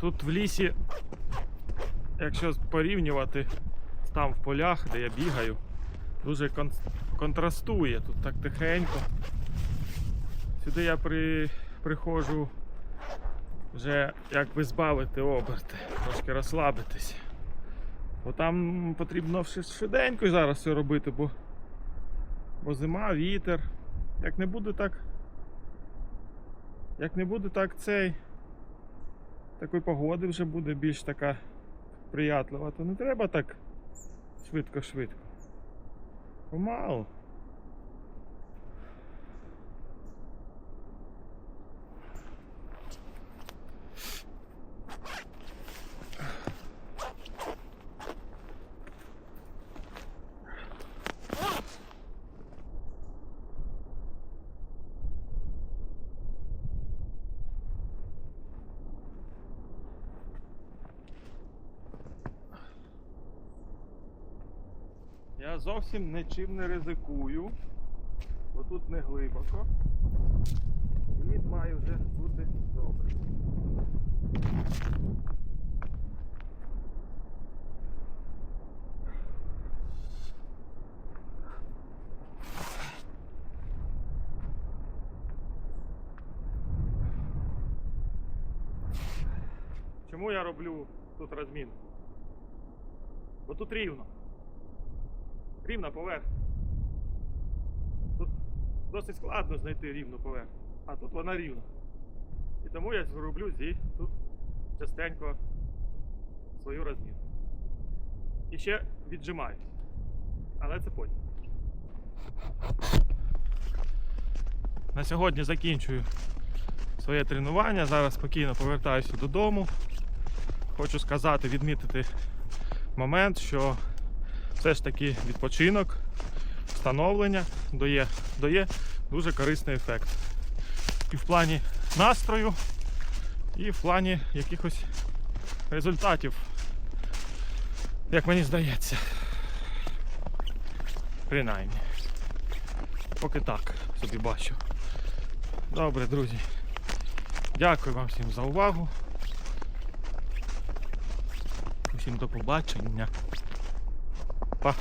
Тут в лісі, якщо порівнювати там в полях, де я бігаю, дуже кон- контрастує. Тут так тихенько. Сюди я при, приходжу вже якби збавити оберти, трошки розслабитись. Бо там потрібно швид- швиденько зараз все робити, бо, бо зима, вітер. Як не буде так. Як не буде так цей. Такої погоди вже буде більш така приятлива, то не треба так швидко-швидко. Помалу. Я зовсім нічим не ризикую, бо тут не глибоко. І має вже бути добре. Чому я роблю тут розмінку? Бо тут рівно. Рівна поверхня. Тут досить складно знайти рівну поверхню, а тут вона рівна. І тому я роблю зі тут частенько свою розмінку. І ще віджимаюсь. Але це потім. На сьогодні закінчую своє тренування. Зараз спокійно повертаюся додому. Хочу сказати, відмітити момент, що все ж таки відпочинок, встановлення дає, дає дуже корисний ефект. І в плані настрою, і в плані якихось результатів, як мені здається. Принаймні. Поки так собі бачу. Добре, друзі. Дякую вам всім за увагу. Усім до побачення. pa.